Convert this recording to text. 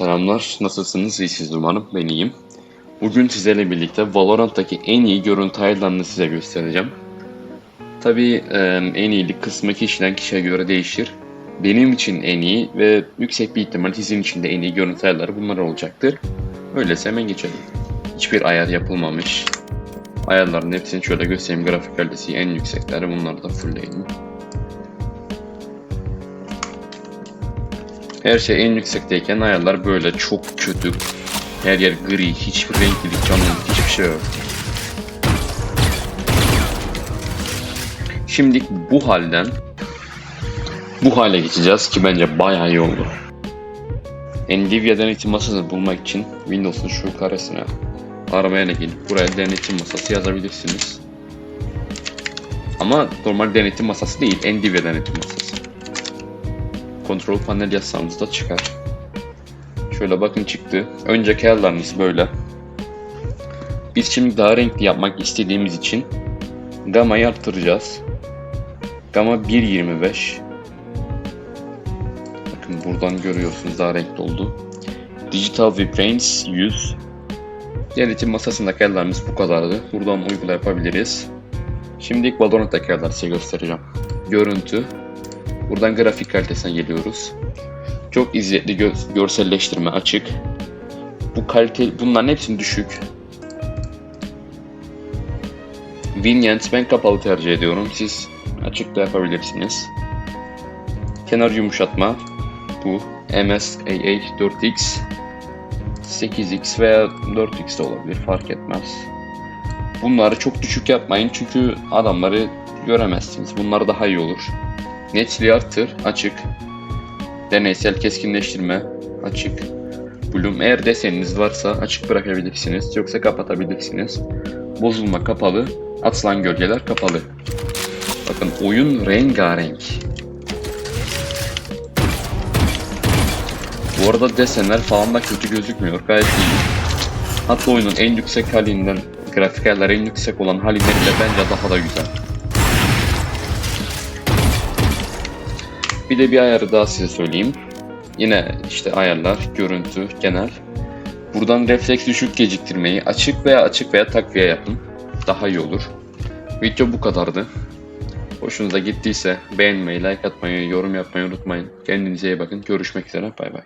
Selamlar, nasılsınız? İyisiniz umarım, ben iyiyim. Bugün sizlerle birlikte Valorant'taki en iyi görüntü ayarlarını size göstereceğim. Tabii e, en iyilik kısmı kişiden kişiye göre değişir. Benim için en iyi ve yüksek bir ihtimal sizin için de en iyi görüntü ayarları bunlar olacaktır. Öyleyse hemen geçelim. Hiçbir ayar yapılmamış. Ayarların hepsini şöyle göstereyim. Grafik kalitesi en yüksekleri bunları da fullleyelim. Her şey en yüksekteyken ayarlar böyle çok kötü. Her yer gri, hiçbir renklilik, canlılık, hiçbir şey yok. Şimdi bu halden bu hale geçeceğiz ki bence bayağı iyi oldu. Nvidia denetim masasını bulmak için Windows'un şu karesine aramaya gelip buraya denetim masası yazabilirsiniz. Ama normal denetim masası değil, Nvidia denetim masası kontrol panel yazsanız da çıkar. Şöyle bakın çıktı. Önceki ayarlarınız böyle. Biz şimdi daha renkli yapmak istediğimiz için gamayı arttıracağız. Gama 1.25 Bakın buradan görüyorsunuz daha renkli oldu. Digital Vibrance 100 Denetim masasındaki ayarlarımız bu kadardı. Buradan uygula yapabiliriz. Şimdi ilk Valorant'taki ayarları size göstereceğim. Görüntü, Buradan grafik kalitesine geliyoruz. Çok izzetli gö- görselleştirme açık. Bu kalite bunların hepsini düşük. Vignette ben kapalı tercih ediyorum. Siz açık da yapabilirsiniz. Kenar yumuşatma bu MSAA 4X 8X veya 4X de olabilir fark etmez. Bunları çok düşük yapmayın çünkü adamları göremezsiniz. Bunlar daha iyi olur. Netliği artır, açık. Deneysel keskinleştirme, açık. Bloom eğer deseniniz varsa açık bırakabilirsiniz, yoksa kapatabilirsiniz. Bozulma kapalı, atılan gölgeler kapalı. Bakın oyun rengarenk. Bu arada desenler falan da kötü gözükmüyor, gayet iyi. Hatta oyunun en yüksek halinden, grafik en yüksek olan haliyle bence daha da güzel. Bir de bir ayarı daha size söyleyeyim. Yine işte ayarlar, görüntü, genel. Buradan refleks düşük geciktirmeyi açık veya açık veya takviye yapın. Daha iyi olur. Video bu kadardı. Hoşunuza gittiyse beğenmeyi, like atmayı, yorum yapmayı unutmayın. Kendinize iyi bakın. Görüşmek üzere. Bay bay.